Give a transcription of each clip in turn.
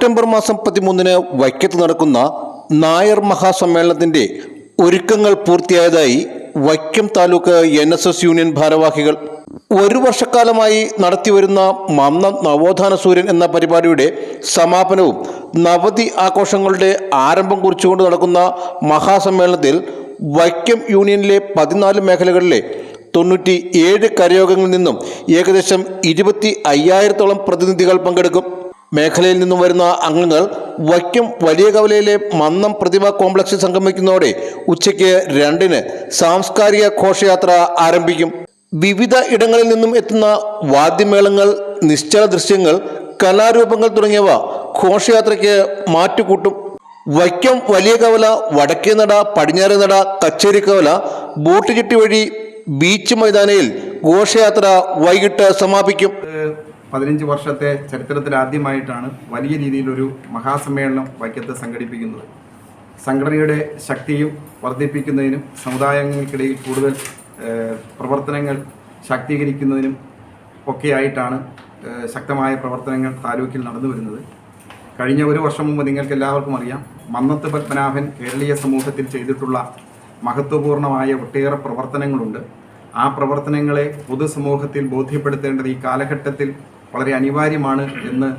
September മാസം പതിമൂന്നിന് വൈക്കത്ത് നടക്കുന്ന നായർ മഹാസമ്മേളനത്തിന്റെ ഒരുക്കങ്ങൾ പൂർത്തിയായതായി Vaikom taluk N S S union ഭാരവാഹികൾ ഒരു വർഷക്കാലമായി നടത്തിവരുന്ന മന്ന നവോത്ഥാന സൂര്യൻ എന്ന പരിപാടിയുടെ സമാപനവും നവതി ആഘോഷങ്ങളുടെ ആരംഭം കുറിച്ചുകൊണ്ട് നടക്കുന്ന മഹാസമ്മേളനത്തിൽ വൈക്കം യൂണിയനിലെ പതിനാല് മേഖലകളിലെ തൊണ്ണൂറ്റി ഏഴ് കരയോഗങ്ങളിൽ നിന്നും ഏകദേശം ഇരുപത്തി അയ്യായിരത്തോളം പ്രതിനിധികൾ പങ്കെടുക്കും. മേഖലയിൽ നിന്നും വരുന്ന അംഗങ്ങൾ വൈക്കം വലിയ കവലയിലെ മന്നം പ്രതിമ കോംപ്ലക്സിൽ സംഗമിക്കുന്നതോടെ ഉച്ചയ്ക്ക് രണ്ടിന് സാംസ്കാരിക ഘോഷയാത്ര ആരംഭിക്കും. വിവിധ ഇടങ്ങളിൽ നിന്നും എത്തുന്ന വാദ്യമേളങ്ങൾ നിശ്ചല ദൃശ്യങ്ങൾ കലാരൂപങ്ങൾ തുടങ്ങിയവ ഘോഷയാത്രയ്ക്ക് മാറ്റുകൂട്ടും. വൈക്കം വലിയ കവല വടക്കേ നട പടിഞ്ഞാറ് നട കച്ചേരിക്കവല ബോട്ട് ചിട്ടി വഴി ബീച്ച് മൈതാനയിൽ ഘോഷയാത്ര വൈകിട്ട് സമാപിക്കും. പതിനഞ്ച് വർഷത്തെ ചരിത്രത്തിൽ ആദ്യമായിട്ടാണ് വലിയ രീതിയിലൊരു മഹാസമ്മേളനം വൈക്കത്ത് സംഘടിപ്പിക്കുന്നത്. സംഘടനയുടെ ശക്തിയും വർദ്ധിപ്പിക്കുന്നതിനും സമുദായങ്ങൾക്കിടയിൽ കൂടുതൽ പ്രവർത്തനങ്ങൾ ശാക്തീകരിക്കുന്നതിനും ഒക്കെയായിട്ടാണ് ശക്തമായ പ്രവർത്തനങ്ങൾ താലൂക്കിൽ നടന്നു വരുന്നത്. കഴിഞ്ഞ ഒരു വർഷം മുമ്പ് നിങ്ങൾക്ക് എല്ലാവർക്കും അറിയാം മന്നത്ത് പത്മനാഭൻ കേരളീയ സമൂഹത്തിൽ ചെയ്തിട്ടുള്ള മഹത്വപൂർണമായ ഒട്ടേറെ പ്രവർത്തനങ്ങളുണ്ട്. ആ പ്രവർത്തനങ്ങളെ പൊതുസമൂഹത്തിൽ ബോധ്യപ്പെടുത്തേണ്ടത് ഈ കാലഘട്ടത്തിൽ വളരെ അനിവാര്യമാണ് എന്ന്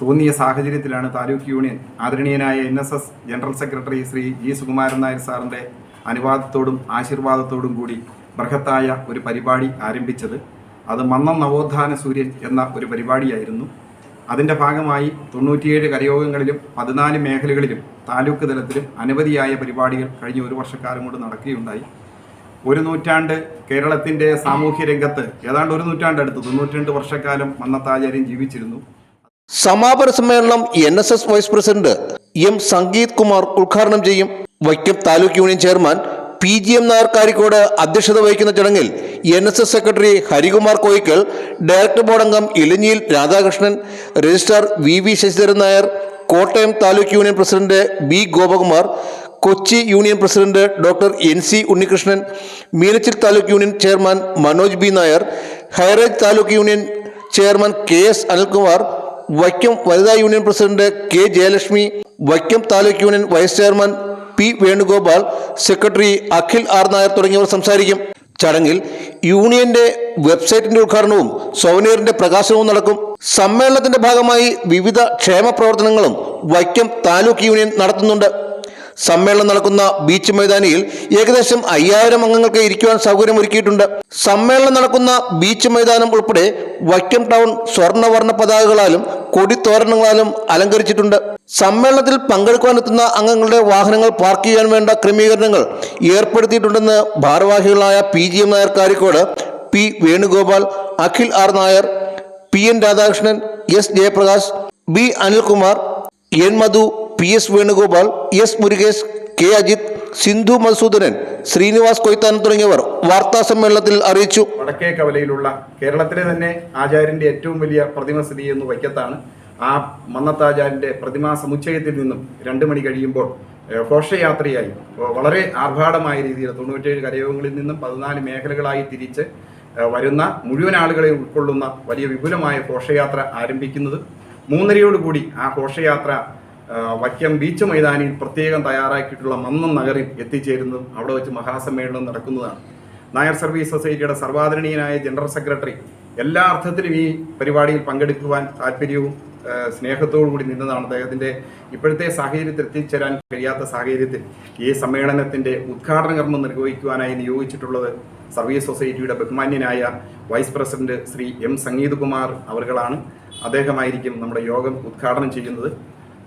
തോന്നിയ സാഹചര്യത്തിലാണ് താലൂക്ക് യൂണിയൻ ആദരണീയനായ N S S general secretary Shri G Sukumaran Nair സാറിന്റെ അനുവാദത്തോടും ആശീർവാദത്തോടും കൂടി ബൃഹത്തായ ഒരു പരിപാടി ആരംഭിച്ചത്. അത് മന്നം നവോത്ഥാന സൂര്യൻ എന്ന ഒരു പരിപാടിയായിരുന്നു. അതിന്റെ ഭാഗമായി തൊണ്ണൂറ്റിയേഴ് കരയോഗങ്ങളിലും പതിനാല് മേഖലകളിലും താലൂക്ക് തലത്തിലും അനവധിയായ പരിപാടികൾ കഴിഞ്ഞ ഒരു വർഷക്കാലം കൊണ്ട് നടക്കുകയുണ്ടായി. ഒരു നൂറ്റാണ്ട് കേരളത്തിന്റെ സാമൂഹ്യ രംഗത്ത് ഏതാണ്ട് ഒരു നൂറ്റാണ്ട് അടുത്ത് തൊണ്ണൂറ്റിരണ്ട് വർഷക്കാലം മന്നത്താചാര്യൻ ജീവിച്ചിരുന്നു. സമാപന സമ്മേളനം N S S vice president M Sangeeth Kumar ഉദ്ഘാടനം ചെയ്യും. Vaikom taluk union chairman P G M Nair Karikkode അധ്യക്ഷത വഹിക്കുന്ന ചടങ്ങിൽ N S S secretary Harikumar Koickal director board അംഗം Elanjiyil Radhakrishnan registrar V V Sasidharan Nair Kottayam taluk union president B Gopakumar Kochi union president doctor N C Unnikrishnan Meenachil taluk union chairman Manoj B Nair Highrange taluk union chairman K S Anilkumar Vaikom വനിതാ union president K Jayalakshmi Vaikom taluk union vice chairman P Venugopal secretary Akhil R Nair തുടങ്ങിയവർ സംസാരിക്കും. ചടങ്ങിൽ യൂണിയന്റെ വെബ്സൈറ്റിന്റെ ഉദ്ഘാടനവും സോവനീറിന്റെ പ്രകാശനവും നടക്കും. സമ്മേളനത്തിന്റെ ഭാഗമായി വിവിധ ക്ഷേമ പ്രവർത്തനങ്ങളും വൈക്കം താലൂക്ക് യൂണിയൻ നടത്തുന്നുണ്ട്. സമ്മേളനം നടക്കുന്ന ബീച്ച് മൈതാനിയിൽ ഏകദേശം അയ്യായിരം അംഗങ്ങൾക്ക് ഇരിക്കുവാൻ സൗകര്യമൊരുക്കിയിട്ടുണ്ട്. സമ്മേളനം നടക്കുന്ന ബീച്ച് മൈതാനം ഉൾപ്പെടെ വൈക്കം ടൗൺ സ്വർണവർണ പതാകകളാലും കൊടിത്തോരണങ്ങളാലും അലങ്കരിച്ചിട്ടുണ്ട്. സമ്മേളനത്തിൽ പങ്കെടുക്കാനെത്തുന്ന അംഗങ്ങളുടെ വാഹനങ്ങൾ പാർക്ക് ചെയ്യാൻ വേണ്ട ക്രമീകരണങ്ങൾ ഏർപ്പെടുത്തിയിട്ടുണ്ടെന്ന് ഭാരവാഹികളായ P G M Nair Karikkode P Venugopal Akhil R Nair P N Radhakrishnan S Jayaprakash B Anilkumar N Madhu P S Venugopal S Murukesh K Ajith Sindhu Madhusoodanan Sreenivas Koithanam തുടങ്ങിയവർ വാർത്താ സമ്മേളനത്തിൽ അറിയിച്ചു. വടക്കേ കവലയിലുള്ള കേരളത്തിലെ തന്നെ ആചാര്യന്റെ ഏറ്റവും വലിയ പ്രതിമ സ്ഥിതി ചെയ്യുന്ന വൈക്കത്താണ്. ആ മന്നത്താചാര്യന്റെ പ്രതിമാ സമുച്ചയത്തിൽ നിന്നും രണ്ട് മണി കഴിയുമ്പോൾ ഘോഷയാത്രയായി. വളരെ ആർഭാടമായ രീതിയിൽ തൊണ്ണൂറ്റേഴ് കരയോഗങ്ങളിൽ നിന്നും പതിനാല് മേഖലകളായി തിരിച്ച് വരുന്ന മുഴുവൻ ആളുകളെ ഉൾക്കൊള്ളുന്ന വലിയ വിപുലമായ ഘോഷയാത്ര ആരംഭിക്കുന്നത്. മൂന്നരയോടുകൂടി ആ ഘോഷയാത്ര വൈക്കം ബീച്ച് മൈതാനിയിൽ പ്രത്യേകം തയ്യാറാക്കിയിട്ടുള്ള മന്നം നഗറിൽ എത്തിച്ചേരുന്നതും അവിടെ വെച്ച് മഹാസമ്മേളനം നടക്കുന്നതാണ്. നായർ സർവീസ് സൊസൈറ്റിയുടെ സർവാദരണീയനായ ജനറൽ സെക്രട്ടറി എല്ലാ അർത്ഥത്തിലും ഈ പരിപാടിയിൽ പങ്കെടുക്കുവാൻ താല്പര്യവും സ്നേഹത്തോടു കൂടി നിന്നതാണ് അദ്ദേഹത്തിന്റെ ഇപ്പോഴത്തെ സാഹചര്യത്തിൽ എത്തിച്ചേരാൻ കഴിയാത്ത സാഹചര്യത്തിൽ ഈ സമ്മേളനത്തിന്റെ ഉദ്ഘാടന കർമ്മം നിർവഹിക്കുവാനായി നിയോഗിച്ചിട്ടുള്ളത് സർവീസ് സൊസൈറ്റിയുടെ ബഹുമാന്യനായ vice president Shri M Sangeeth Kumar അവർകളാണ് അദ്ദേഹമായിരിക്കും നമ്മുടെ യോഗം ഉദ്ഘാടനം ചെയ്യുന്നത്.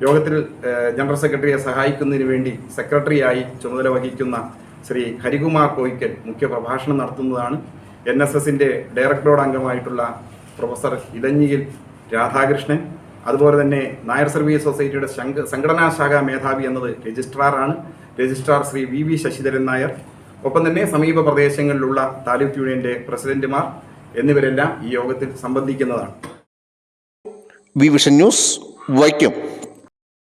യോഗത്തിൽ ജനറൽ സെക്രട്ടറിയെ സഹായിക്കുന്നതിന് വേണ്ടി സെക്രട്ടറിയായി ചുമതല വഹിക്കുന്ന ശ്രീ ഹരികുമാർ കോയിക്കൽ മുഖ്യ പ്രഭാഷണം നടത്തുന്നതാണ്. എൻ എസ് എസിന്റെ ഡയറക്ടർ ബോർഡ് അംഗമായിട്ടുള്ള പ്രൊഫസർ ഇലഞ്ഞിയിൽ രാധാകൃഷ്ണൻ. അതുപോലെ തന്നെ നായർ സർവീസ് സൊസൈറ്റിയുടെ സംഘടനാ ശാഖാ മേധാവി എന്നത് രജിസ്ട്രാറാണ് registrar Shri V V Sasidharan Nair. ഒപ്പം തന്നെ സമീപ പ്രദേശങ്ങളിലുള്ള താലൂക്ക് യൂണിയന്റെ പ്രസിഡന്റുമാർ എന്നിവരെല്ലാം ഈ യോഗത്തിൽ സംബന്ധിക്കുന്നതാണ്. V vision news Vaikom.